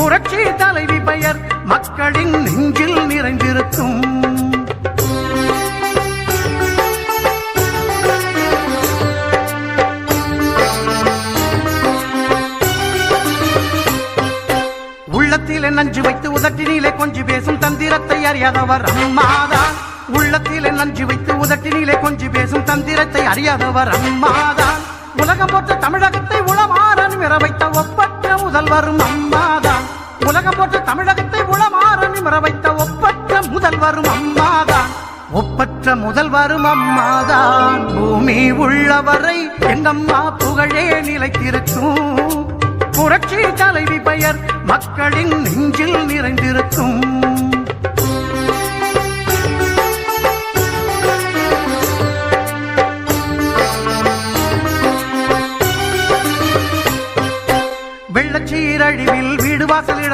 புரட்சி தலைவி பெயர் மக்களின் நெஞ்சில் நிறைந்திருக்கும். உள்ளத்திலே நஞ்சு வைத்து உதட்டினிலே கொஞ்சி பேசும் தந்திரத்தை அறியாதவர் அம்மாதான் உள்ளத்திலே நஞ்சு வைத்து உதட்டினிலே கொஞ்சி பேசும் தந்திரத்தை அறியாதவர் அம்மாதான் உலகம் போற்ற தமிழகத்தை உளமாறன் நிமிர வைத்த ஒப்பற்ற முதல்வரும் அம்மாதான் உலகம் போற்ற தமிழகத்தை உளமாறன் நிமிர வைத்த ஒப்பற்ற முதல்வரும் அம்மாதான் ஒப்பற்ற முதல்வரும் அம்மாதான் பூமி உள்ளவரை எங்கம்மா புகழே நிலைத்திருக்கும். புரட்சி தலைவி பெயர் மக்களின் நெஞ்சில் நிறைந்திருக்கும்.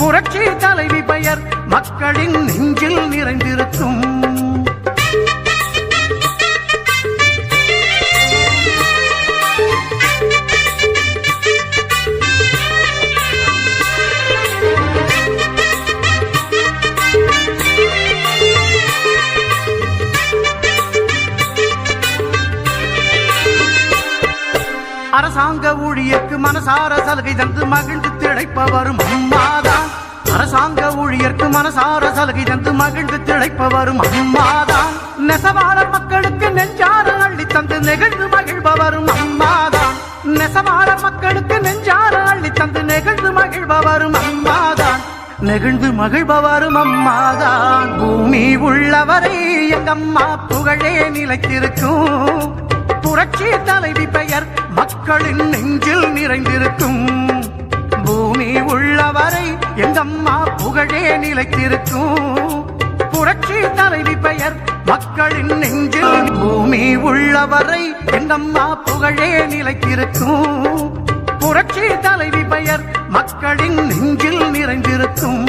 புரட்சி தலைவி பெயர் மக்களின் நெஞ்சில் நிறைந்திருக்கும். அரசாங்க ஊழியருக்கு மனசார சலுகை தந்து மகிழ்ந்து திளைப்பவரும் அம்மாதான். அரசாங்க ஊழியர்க்கு மனசார சலுகை தந்து மகிழ்ந்து திளைப்பவரும் அம்மாதான். நெசவாள மக்களுக்கு நெஞ்சார அள்ளி தந்து நெகிழ்ந்து மகிழ்பவரும் அம்மாதான். நெசவாள மக்களுக்கு நெஞ்சார அள்ளி தந்து நெகிழ்ந்து மகிழ்பவரும் அம்மாதான். நெகிழ்ந்து மகிழ்பவரும் அம்மாதான். பூமி உள்ளவரை எங்கம்மா புகழே நிலைத்திருக்கும். புரட்சி தலைவி பெயர் மக்களின் நெஞ்சில் நிறைந்திருக்கும். பூமி புகழே நிலைத்திருக்கும். புரட்சி தலைவி பெயர் மக்களின் நெஞ்சில் பூமி உள்ளவரை என்னம்மா புகழே நிலைத்திருக்கும். புரட்சி தலைவி பெயர் மக்களின் நெஞ்சில் நிறைந்திருக்கும்.